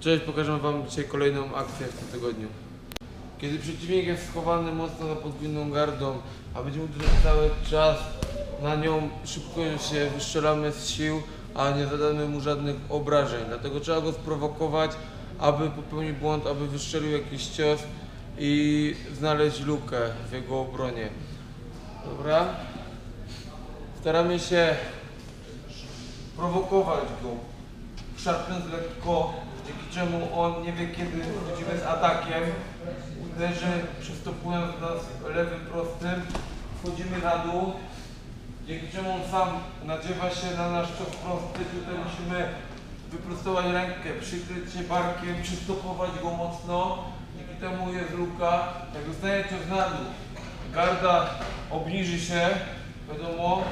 Cześć, pokażę Wam dzisiaj kolejną akcję w tym tygodniu. Kiedy przeciwnik jest schowany mocno za podwójną gardą, a będziemy uderzać cały czas na nią, szybko się wystrzelamy z sił, a nie zadamy mu żadnych obrażeń. Dlatego trzeba go sprowokować, aby popełnił błąd, aby wystrzelił jakiś cios i znaleźć lukę w jego obronie. Dobra? Staramy się prowokować go, szarpiąc lekko, dzięki czemu on nie wie kiedy wchodzimy z atakiem, uderzy, przystopując nas lewym prostym, wchodzimy na dół, dzięki czemu on sam nadziewa się na nasz cios prosty, tutaj musimy wyprostować rękę, przykryć się barkiem, przystopować go mocno, dzięki temu jest luka, jak zostaje cios na dół, garda obniży się, wiadomo,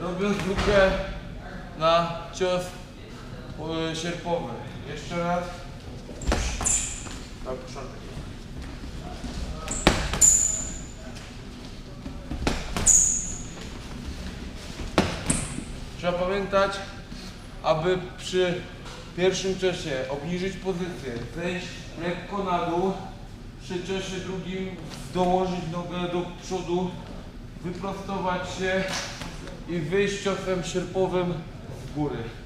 robiąc lukę na cios e, sierpowy. Jeszcze raz. Tak, początek. Trzeba pamiętać, aby przy pierwszym ciosie obniżyć pozycję, zejść lekko na dół, przy ciosie drugim dołożyć nogę do przodu, wyprostować się i wyjść ciosem sierpowym góry.